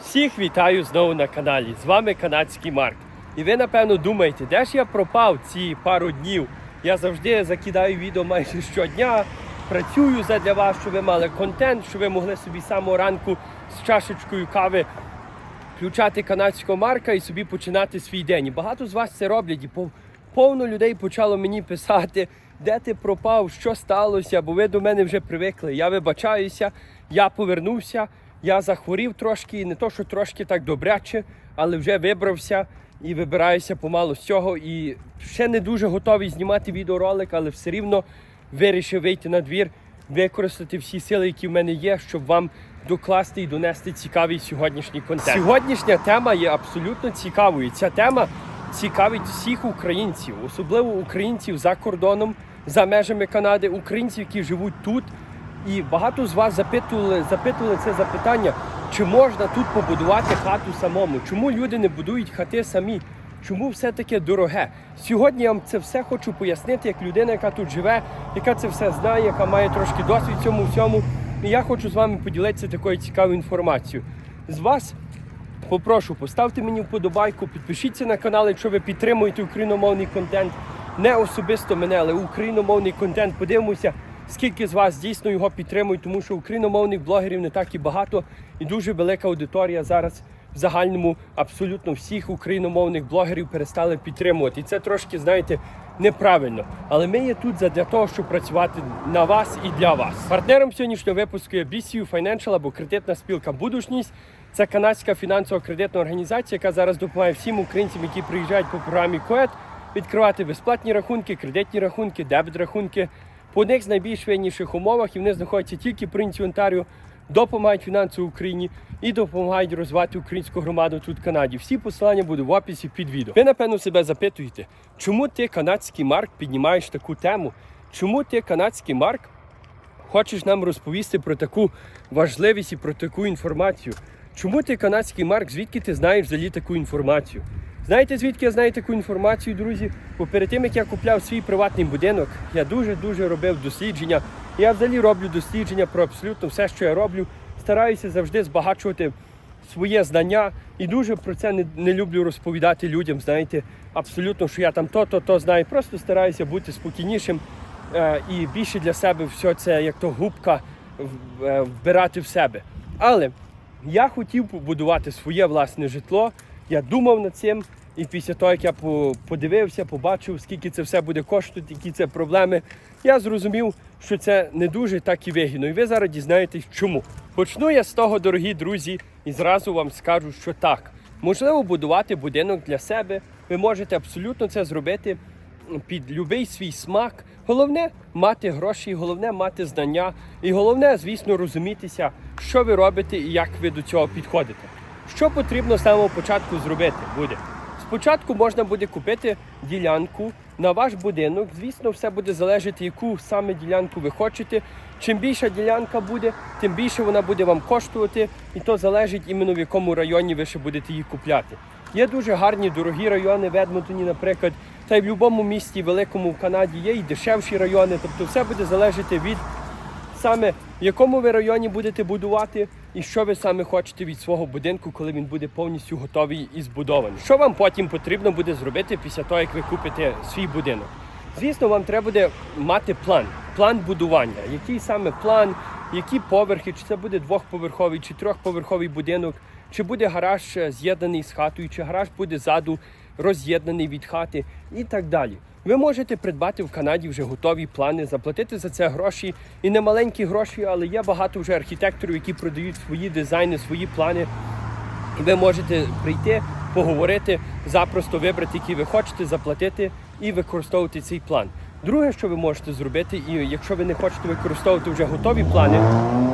Всіх вітаю знову на каналі. З вами канадський Марк. І ви напевно думаєте, де ж я пропав ці пару днів? Я завжди закидаю відео майже щодня. Працюю задля вас, щоб ви мали контент, щоб ви могли собі самого ранку з чашечкою кави включати канадського марка і собі починати свій день. І багато з вас це роблять. І пов- повно людей почало мені писати, де ти пропав, що сталося, бо ви до мене вже привикли. Я вибачаюся, я повернувся, я захворів трошки, не то, що трошки так добряче, але вже вибрався і вибираюся помалу з цього. І ще не дуже готовий знімати відеоролик, але все рівно вирішив вийти на двір, використати всі сили, які в мене є, щоб вам докласти і донести цікавий сьогоднішній контент. Сьогоднішня тема є абсолютно цікавою. Ця тема цікавить всіх українців, особливо українців за кордоном, за межами Канади, українців, які живуть тут. І багато з вас запитували, запитували це запитання, чи можна тут побудувати хату самому? Чому люди не будують хати самі? Чому все таке дороге? Сьогодні я вам це все хочу пояснити, як людина, яка тут живе, яка це все знає, яка має трошки досвід в цьому всьому. І я хочу з вами поділитися такою цікавою інформацією. З вас попрошу, поставте мені вподобайку, підпишіться на канал, якщо ви підтримуєте україномовний контент. Не особисто мене, але україномовний контент. Подивимося, скільки з вас дійсно його підтримують, тому що україномовних блогерів не так і багато, і дуже велика аудиторія зараз в загальному абсолютно всіх україномовних блогерів перестали підтримувати. І це трошки, знаєте, неправильно. Але ми є тут для того, щоб працювати на вас і для вас. Партнером сьогоднішнього випуску є BCU Financial або кредитна спілка Будушність. Це канадська фінансово-кредитна організація, яка зараз допомагає всім українцям, які приїжджають по програмі КОЕД, відкривати безплатні рахунки, кредитні рахунки, дебет рахунки по одних з найбільш вигідніших умовах, і вони знаходяться тільки в провінції Онтаріо, допомагають фінансово Україні і допомагають розвивати українську громаду тут в Канаді. Всі посилання будуть в описі під відео. Ви напевно себе запитуєте, чому ти канадський марк піднімаєш таку тему? Чому ти канадський марк хочеш нам розповісти про таку важливість і про таку інформацію? Чому ти канадський марк? Звідки ти знаєш взагалі таку інформацію? Знаєте, звідки я знаю таку інформацію, друзі? Бо перед тим, як я купляв свій приватний будинок, я дуже-дуже робив дослідження. Я взагалі роблю дослідження про абсолютно все, що я роблю. Стараюся завжди збагачувати своє знання і дуже про це не, не люблю розповідати людям. Знаєте, абсолютно, що я там то, то, то знаю. Просто стараюся бути спокійнішим е, і більше для себе все це, як то губка, е, вбирати в себе. Але я хотів побудувати своє власне житло. Я думав над цим, і після того, як я подивився, побачив, скільки це все буде коштувати, які це проблеми, я зрозумів, що це не дуже так і вигідно. І ви зараз дізнаєтесь, чому. Почну я з того, дорогі друзі, і зразу вам скажу, що так. Можливо, будувати будинок для себе. Ви можете абсолютно це зробити під будь-який свій смак. Головне мати гроші, головне мати знання, і головне, звісно, розумітися, що ви робите і як ви до цього підходите. Що потрібно з самого початку зробити буде? Спочатку можна буде купити ділянку на ваш будинок. Звісно, все буде залежати, яку саме ділянку ви хочете. Чим більша ділянка буде, тим більше вона буде вам коштувати, і то залежить іменно в якому районі ви ще будете її купляти. Є дуже гарні дорогі райони в Едмонтоні, наприклад, та й в будь-якому місті великому в Канаді є і дешевші райони. Тобто все буде залежати від саме в якому ви районі будете будувати, і що ви саме хочете від свого будинку, коли він буде повністю готовий і збудований. Що вам потім потрібно буде зробити після того, як ви купите свій будинок? Звісно, вам треба буде мати план, план будування. Який саме план, які поверхи, чи це буде двохповерховий, чи трьохповерховий будинок, чи буде гараж е, з'єднаний з хатою, чи гараж буде ззаду роз'єднаний від хати і так далі. Ви можете придбати в Канаді вже готові плани, заплатити за це гроші і не маленькі гроші, але є багато вже архітекторів, які продають свої дизайни, свої плани. І ви можете прийти, поговорити, запросто вибрати, який ви хочете, заплатити і використовувати цей план. Друге, що ви можете зробити, і якщо ви не хочете використовувати вже готові плани,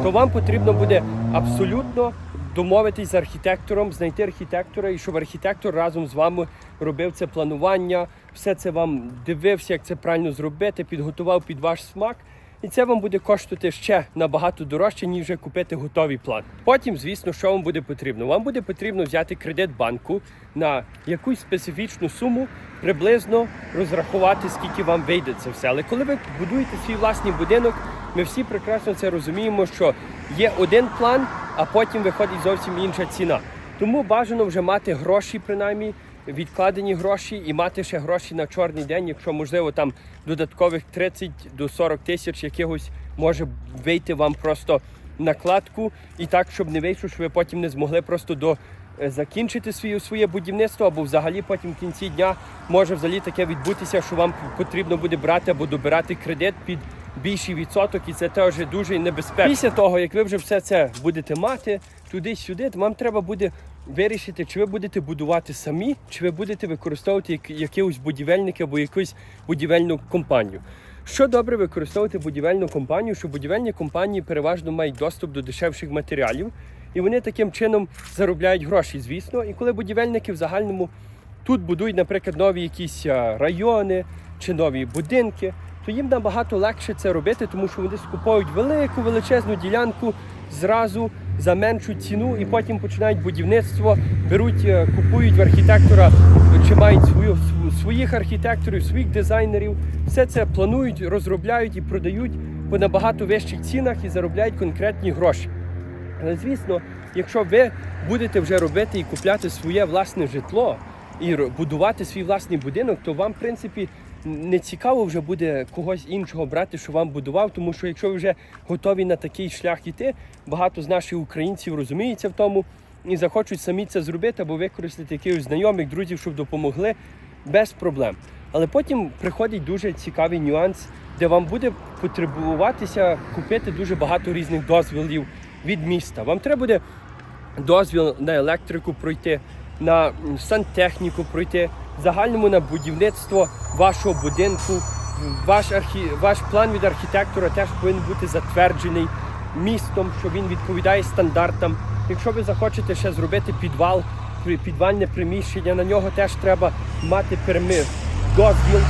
то вам потрібно буде абсолютно домовитись з архітектором, знайти архітектора, і щоб архітектор разом з вами робив це планування, все це вам дивився, як це правильно зробити, підготував під ваш смак. І це вам буде коштувати ще набагато дорожче, ніж вже купити готовий план. Потім, звісно, що вам буде потрібно? Вам буде потрібно взяти кредит банку на якусь специфічну суму, приблизно розрахувати, скільки вам вийде це все. Але коли ви будуєте свій власний будинок, Ми всі прекрасно це розуміємо, що є один план, а потім виходить зовсім інша ціна. Тому бажано вже мати гроші, принаймні, відкладені гроші і мати ще гроші на чорний день, якщо можливо там додаткових 30 до 40 тисяч якихось може вийти вам просто накладку, і так, щоб не вийшло, що ви потім не змогли просто до е, закінчити своє, своє будівництво, або взагалі потім в кінці дня може взагалі таке відбутися, що вам потрібно буде брати або добирати кредит під більший відсоток, і це теж дуже небезпечно. Після того, як ви вже все це будете мати туди-сюди, то вам треба буде вирішити, чи ви будете будувати самі, чи ви будете використовувати як- якихось будівельника або якусь будівельну компанію. Що добре використовувати будівельну компанію, що будівельні компанії переважно мають доступ до дешевших матеріалів, і вони таким чином заробляють гроші, звісно. І коли будівельники в загальному тут будують, наприклад, нові якісь райони чи нові будинки, то їм набагато легше це робити, тому що вони скуповують велику величезну ділянку зразу за меншу ціну, і потім починають будівництво, беруть, е, купують в архітектора, чи мають свою, своїх архітекторів, своїх дизайнерів. Все це планують, розробляють і продають по набагато вищих цінах і заробляють конкретні гроші. Але звісно, якщо ви будете вже робити і купляти своє власне житло і будувати свій власний будинок, то вам, в принципі, не цікаво вже буде когось іншого брати, що вам будував, тому що якщо ви вже готові на такий шлях іти, багато з наших українців розуміються в тому і захочуть самі це зробити або використати якихось знайомих, друзів, щоб допомогли без проблем. Але потім приходить дуже цікавий нюанс, де вам буде потребуватися купити дуже багато різних дозволів від міста. Вам треба буде дозвіл на електрику пройти, на сантехніку пройти, загальному на будівництво вашого будинку. Ваш, архі... Ваш план від архітектора теж повинен бути затверджений містом, що він відповідає стандартам. Якщо ви захочете ще зробити підвал, підвальне приміщення, на нього теж треба мати перми, дозвіл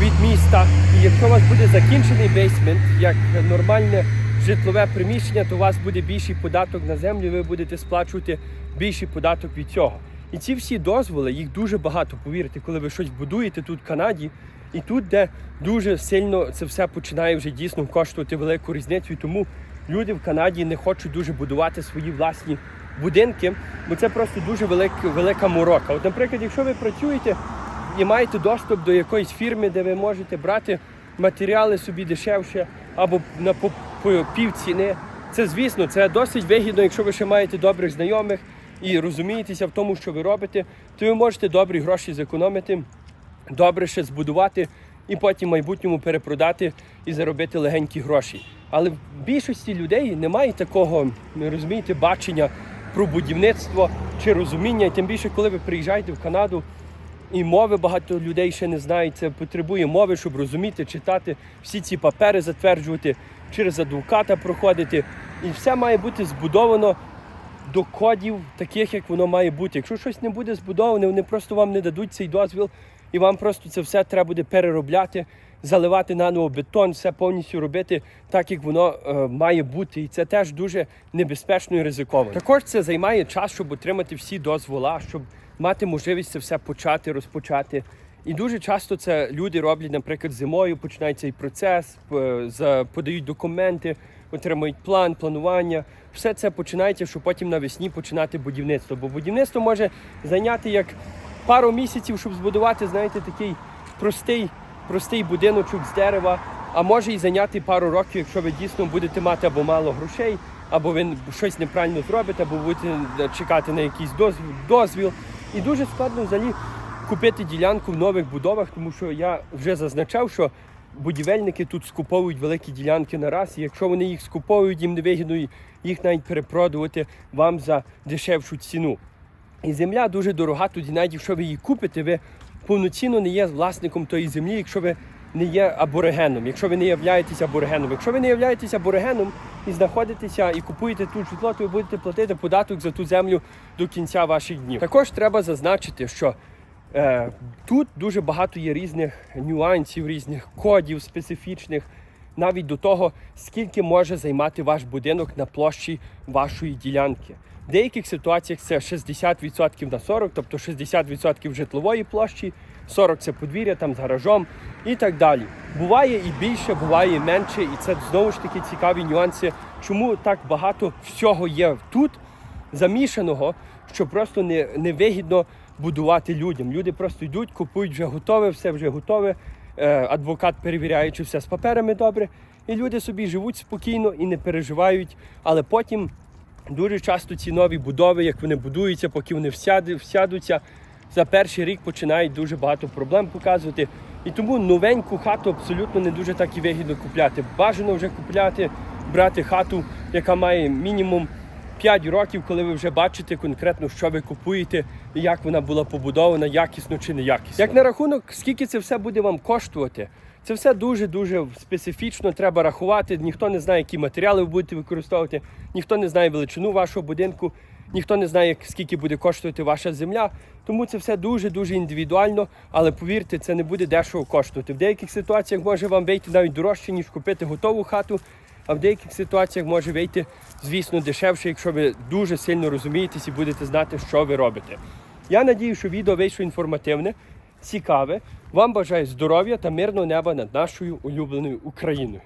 від міста. І якщо у вас буде закінчений бейсмент, як нормальне житлове приміщення, то у вас буде більший податок на землю, ви будете сплачувати більший податок від цього. І ці всі дозволи, їх дуже багато, повірте, коли ви щось будуєте тут в Канаді, і тут, де дуже сильно це все починає вже дійсно коштувати велику різницю. І тому люди в Канаді не хочуть дуже будувати свої власні будинки, бо це просто дуже велик, велика морока. От, наприклад, якщо ви працюєте і маєте доступ до якоїсь фірми, де ви можете брати матеріали собі дешевше або на по, по пів ціни. Це звісно, це досить вигідно, якщо ви ще маєте добрих знайомих і розумієтеся в тому, що ви робите, то ви можете добрі гроші зекономити, добре ще збудувати і потім в майбутньому перепродати і заробити легенькі гроші. Але в більшості людей немає такого, ви розумієте, бачення про будівництво чи розуміння. І тим більше, коли ви приїжджаєте в Канаду, і мови багато людей ще не знають. Це потребує мови, щоб розуміти, читати, всі ці папери затверджувати, через адвоката проходити. І все має бути збудовано до кодів, таких, як воно має бути. Якщо щось не буде збудоване, вони просто вам не дадуть цей дозвіл, і вам просто це все треба буде переробляти, заливати наново бетон, все повністю робити так, як воно е, має бути. І це теж дуже небезпечно і ризиковано. Також це займає час, щоб отримати всі дозвола, щоб мати можливість це все почати, розпочати. І дуже часто це люди роблять, наприклад, зимою починають цей процес, подають документи, отримують план, планування. Все це починається, щоб потім навесні починати будівництво. Бо будівництво може зайняти як пару місяців, щоб збудувати, знаєте, такий простий, простий будиночок з дерева, а може і зайняти пару років, якщо ви дійсно будете мати або мало грошей, або ви щось неправильно зробите, або будете чекати на якийсь дозвіл. І дуже складно взагалі купити ділянку в нових будовах, тому що я вже зазначав, що будівельники тут скуповують великі ділянки на раз, і якщо вони їх скуповують, їм не вигідно їх навіть перепродувати вам за дешевшу ціну. І земля дуже дорога, тоді навіть якщо ви її купите, ви повноцінно не є власником тої землі, якщо ви не є аборигеном, якщо ви не являєтесь аборигеном. Якщо ви не являєтесь аборигеном і знаходитеся і купуєте тут житло, то ви будете платити податок за ту землю до кінця ваших днів. Також треба зазначити, що Тут дуже багато є різних нюансів, різних кодів специфічних, навіть до того, скільки може займати ваш будинок на площі вашої ділянки. В деяких ситуаціях це 60% на 40, тобто 60% житлової площі, 40 це подвір'я там з гаражом і так далі. Буває і більше, буває і менше, і це знову ж таки цікаві нюанси, чому так багато всього є тут замішаного, що просто не, не вигідно будувати людям. Люди просто йдуть, купують вже готове, все вже готове. Е, адвокат перевіряє, чи все з паперами добре. І люди собі живуть спокійно і не переживають, але потім дуже часто ці нові будови, як вони будуються, поки вони всядуться, за перший рік починають дуже багато проблем показувати. І тому новеньку хату абсолютно не дуже так і вигідно купляти. Бажано вже купляти, брати хату, яка має мінімум 5 років, коли ви вже бачите конкретно, що ви купуєте, і як вона була побудована, якісно чи не якісно. Як на рахунок, скільки це все буде вам коштувати? Це все дуже-дуже специфічно, треба рахувати. Ніхто не знає, які матеріали ви будете використовувати, ніхто не знає величину вашого будинку, ніхто не знає, скільки буде коштувати ваша земля. Тому це все дуже-дуже індивідуально, але повірте, це не буде дешево коштувати. В деяких ситуаціях може вам вийти навіть дорожче, ніж купити готову хату. А в деяких ситуаціях може вийти, звісно, дешевше, якщо ви дуже сильно розумієтесь і будете знати, що ви робите. Я надію, що відео вийшло інформативне, цікаве. Вам бажаю здоров'я та мирного неба над нашою улюбленою Україною.